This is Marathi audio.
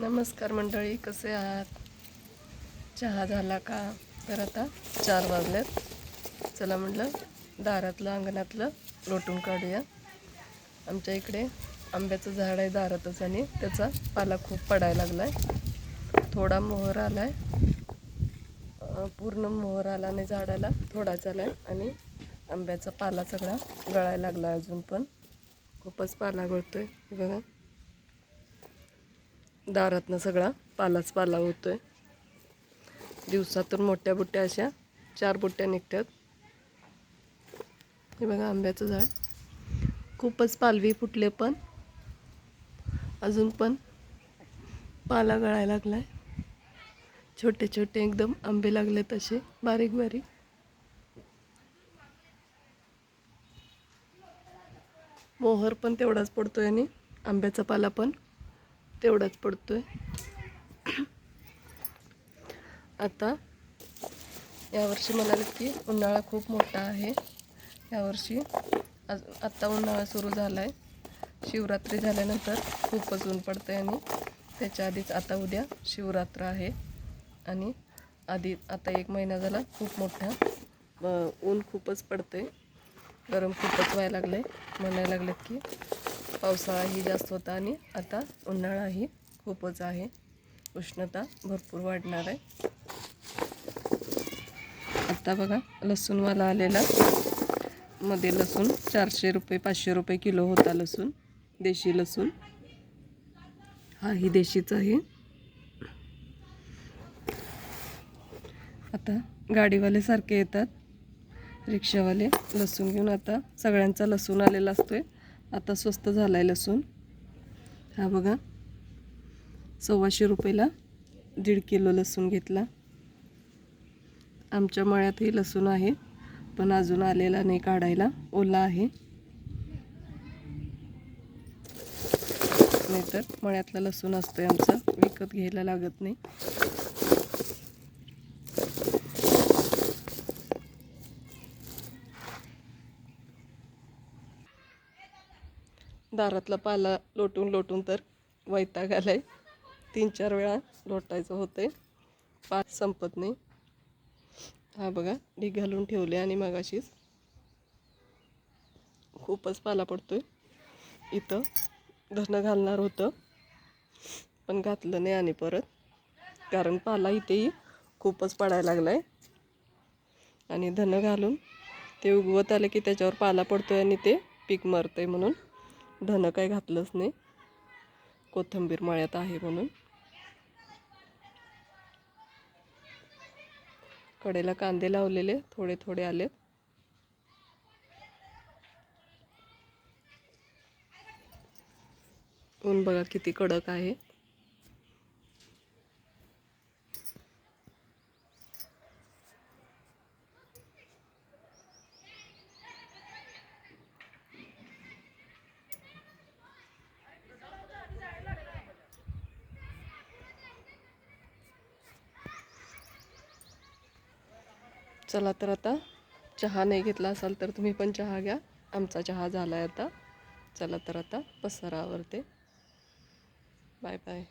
नमस्कार मंडळी कसे आहात? चहा झाला का? तर आता चार वाजल्यात चला म्हटलं दारातलं अंगणातलं लोटून काढूया. आमच्या इकडे आंब्याचं झाड आहे दारातच आणि त्याचा पाला खूप पडायला लागला आहे थोडा मोहर आला आहे पूर्ण मोहर आला नाही झाडाला थोडाच आला आहे आणि आंब्याचा पाला सगळा गळायला लागला अजून पण. खूपच पाला गळतो आहे बघा. दारातनं सगळा पालाच पाला होतो आहे दिवसातून मोठ्या बुट्ट्या अशा चार बुट्ट्या निघतात. हे बघा आंब्याचं झाड. खूपच पालवी फुटले पण. अजून पण पाला गळायला लागलाय. छोटे छोटे एकदम आंबे लागले तसे बारीक बारीक. मोहर पण तेवढाच पडतोय आणि आंब्याचा पाला पण. तेवढाच आहे आता यावर्षी म्हणाले की उन्हाळा खूप मोठा आहे. यावर्षी आज आत्ता उन्हाळा सुरू झाला आहे शिवरात्री झाल्यानंतर खूपच ऊन पडतं आहे आणि त्याच्या आधीच आता उद्या शिवरात्र आहे. आणि आधी आता एक महिना झाला खूप मोठा. ऊन खूपच पडतं आहे गरम खूपच व्हायला लागलं आहे म्हणायला लागलेत की पावसाळाही जास्त होता आणि आता उन्हाळाही खूपच आहे. उष्णता भरपूर वाढणार आहे. आता बघा लसूणवाला आलेला. मध्ये लसूण चारशे रुपये पाचशे रुपये किलो होता लसूण देशी लसूण. हाही देशीच आहे. आता गाडीवाले सारखे येतात. रिक्षावाले लसूण घेऊन आता सगळ्यांचा लसूण आलेला असतोय. आता स्वस्त झाला आहे लसूण. हा बघा. सव्वाशे रुपयेला दीड किलो लसूण घेतला. आमच्या मळ्यातही लसूण आहे पण अजून आलेला नाही काढायला. ओला आहे. नाहीतर मळ्यातला लसूण असतोय आमचा. विकत घ्यायला लागत नाही. दारातला पाला लोटून लोटून तर वैताग आलाय तीन चार वेळा लोटायचं होतंय. पाच संपत नाही. हा बघा ढीग घालून ठेवले आणि मगाशीच खूपच पाला पडतोय. इथं धनं घालणार होतं पण घातलं नाही आणि परत. कारण पाला इथेही खूपच पडायला लागला आहे आणि धनं घालून ते उगवत आलं की त्याच्यावर पाला पडतोय आणि ते पीक मरतंय म्हणून. धनं काही घातलंच नाही. कोथिंबीर मळ्यात आहे म्हणून. कडेला कांदे लावलेले थोडे थोडे आलेत. ऊन बघा किती कडक आहे. चला तर आता चहा नाही घेतला असाल तर तुम्ही पण चहा घ्या. आमचा चहा झाला आहे आता. चला तर आता पसारावरते. Bye bye